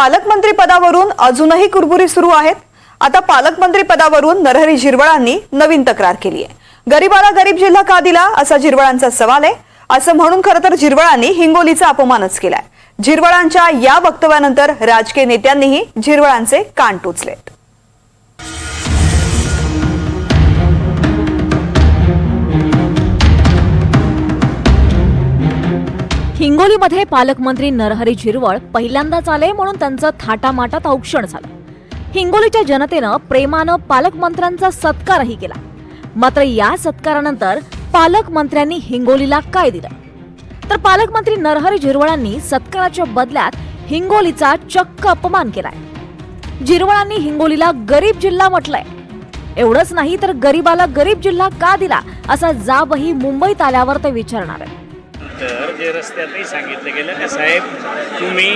पालकमंत्री पदावरून अजूनही कुरबुरी सुरू आहेत. आता पालकमंत्री पदावरून नरहरी झिरवळांनी नवीन तक्रार केली आहे गरीबाला गरीब जिल्हा का दिला असा झिरवळांचा सवाल आहे. असं म्हणून खरं तर झिरवळांनी हिंगोलीचा अपमानच केलाय. झिरवळांच्या या वक्तव्यानंतर राजकीय नेत्यांनीही झिरवळांचे कान टोचलेत. हिंगोलीमध्ये पालकमंत्री नरहरी झिरवळ पहिल्यांदाच आले म्हणून त्यांचं थाटामाटात औक्षण झालं. हिंगोलीच्या जनतेनं प्रेमानं पालकमंत्र्यांचा सत्कारही केला. मात्र या सत्कारानंतर पालकमंत्र्यांनी हिंगोलीला काय दिलं? तर पालकमंत्री नरहरी झिरवळांनी सत्काराच्या बदल्यात हिंगोलीचा चक्क अपमान केलाय. झिरवळांनी हिंगोलीला गरीब जिल्हा म्हटलंय. एवढंच नाही तर गरीबाला गरीब जिल्हा का दिला असा जाबही मुंबईत आल्यावर ते विचारणार आहे तर जे रस्त्यातही सांगितलं गेलं का साहेब तुम्ही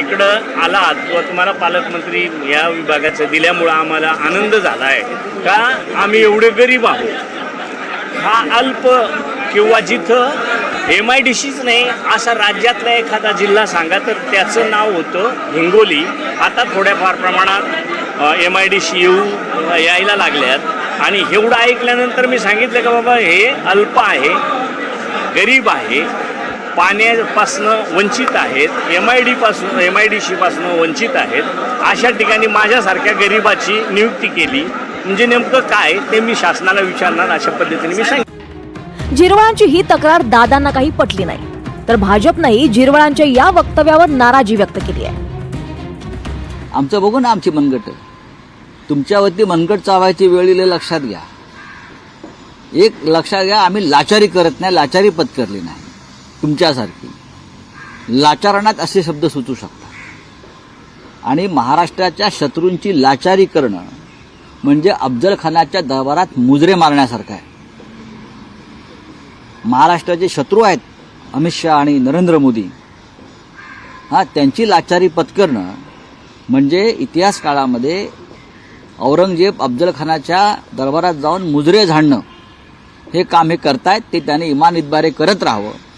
इकडं आलात किंवा तुम्हाला पालकमंत्री या विभागाचं दिल्यामुळं आम्हाला आनंद झाला आहे का आम्ही एवढे गरीब आहोत? हा अल्प किंवा जिथं एम आय डी सीच नाही असा राज्यातला एखादा जिल्हा सांगा तर त्याचं नाव होतं हिंगोली. आता थोड्याफार प्रमाणात एम आय डी सी येऊ यायला लागल्यात. आणि एवढं ऐकल्यानंतर मी सांगितलं का बाबा हे अल्प आहे गरीब आहे. पाण्यापासनं वंचित आहेत एम आय डीपासून एम आय डी सीपासनं वंचित आहेत. अशा ठिकाणी माझ्यासारख्या गरिबाची नियुक्ती केली. म्हणजे नेमकं काय ते मी शासनाला विचारणार अशा पद्धतीने मी सांगितलं झिरवळांची ही तक्रार दादांना काही पटली नाही. तर भाजपनंही झिरवळांच्या या वक्तव्यावर नाराजी व्यक्त केली आहे. आमचं बघू ना आमची मनगट. तुमच्यावरती मनगट चावायची वेळ हे लक्षात घ्या. एक लक्षात घ्या आम्ही लाचारी करत नाही लाचारी पत्करली नाही. तुमच्यासारखी. लाचारणात असे शब्द सुचू शकतात. आणि महाराष्ट्राच्या शत्रूंची लाचारी करणं म्हणजे अफजल खानाच्या दरबारात मुजरे मारण्यासारखं आहे. महाराष्ट्राचे शत्रू आहेत अमित शहा आणि नरेंद्र मोदी. हा त्यांची लाचारी पत्करणं म्हणजे इतिहास काळामध्ये औरंगजेब अफजल खानाच्या दरबारात जाऊन मुजरे झाडणं. हे काम हे करतायत ते त्याने इमान इतबारे करत राहावं.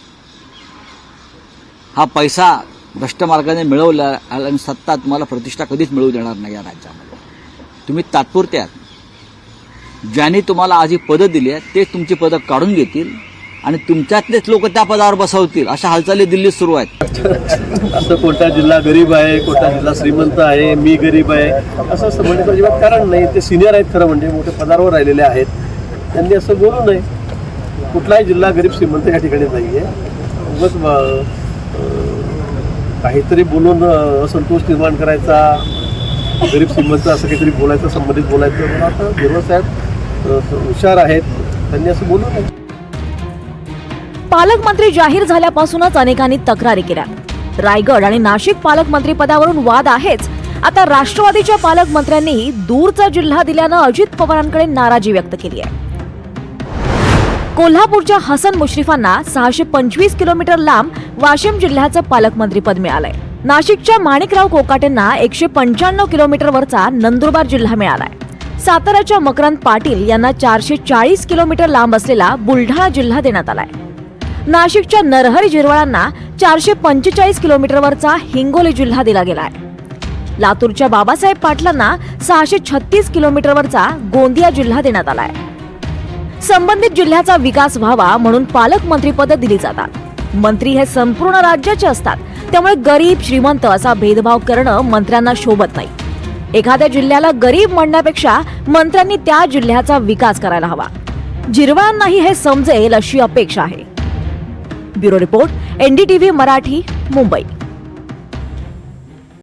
हा पैसा भ्रष्ट मार्गाने मिळवला आणि सत्ता तुम्हाला प्रतिष्ठा कधीच मिळवू देणार नाही या राज्यामध्ये. तुम्ही तात्पुरते आहात. ज्यांनी तुम्हाला आज ही पदं दिली आहेत तेच तुमची पदं काढून घेतील आणि तुमच्यातलेच लोक त्या पदावर बसवतील. अशा हालचाली दिल्लीत सुरू आहेत. असं कोणता जिल्हा गरीब आहे कोणता जिल्हा श्रीमंत आहे मी गरीब आहे. असं असं म्हणण्याचं अजिबात कारण नाही. ते सिनियर आहेत खरं म्हणजे मोठे पदावर राहिलेले आहेत. त्यांनी असं बोलू नये. कुठलाही जिल्हा गरीब श्रीमंत या ठिकाणी नाही आहे उगच काहीतरी बोलून असंतोष निर्माण करायचा गरीब श्रीमंत असं काहीतरी बोलायचं संबंधित बोलायचं. मला आता गिरवळ साहेब हुशार आहेत. त्यांनी असं बोलू नये. पालकमंत्री जाहीर झाल्यापासूनच अनेकांनी तक्रारी केल्या. रायगड आणि नाशिक पालकमंत्री पदावरून वाद आहेच. आता राष्ट्रवादीच्या पालकमंत्र्यांनी दूरचा जिल्हा दिल्यानं अजित पवारांकडे नाराजी व्यक्त केली आहे. कोल्हापूरच्या हसन मुश्रीफांना सहाशे पंचवीस किलोमीटर लांब वाशिम जिल्ह्याचं पालकमंत्रीपद मिळालंय. नाशिकच्या माणिकराव कोकाटेंना एकशे पंच्याण्णव किलोमीटरवरचा नंदुरबार जिल्हा मिळालाय. साताऱ्याच्या मकरंद पाटील यांना चारशे चाळीस किलोमीटर लांब असलेला बुलढाणा जिल्हा देण्यात आलाय. नाशिकच्या नरहरी झिरवळांना चारशे पंचेचाळीस किलोमीटरवरचा हिंगोली जिल्हा दिला गेलाय. लातूरच्या बाबासाहेब पाटलांना सहाशे छत्तीस किलोमीटरवरचा गोंदिया जिल्हा देण्यात आलाय. संबंधित जिल्ह्याचा विकास व्हावा म्हणून पालकमंत्रीपद दिली जातात. मंत्री हे संपूर्ण राज्याचे असतात. त्यामुळे गरीब श्रीमंत असा भेदभाव करणं मंत्र्यांना शोभत नाही. एखाद्या जिल्ह्याला गरीब म्हणण्यापेक्षा मंत्र्यांनी त्या जिल्ह्याचा विकास करायला हवा. जिरवांनाही हे समजेल अशी अपेक्षा आहे. Bureau report NDTV Marathi Mumbai.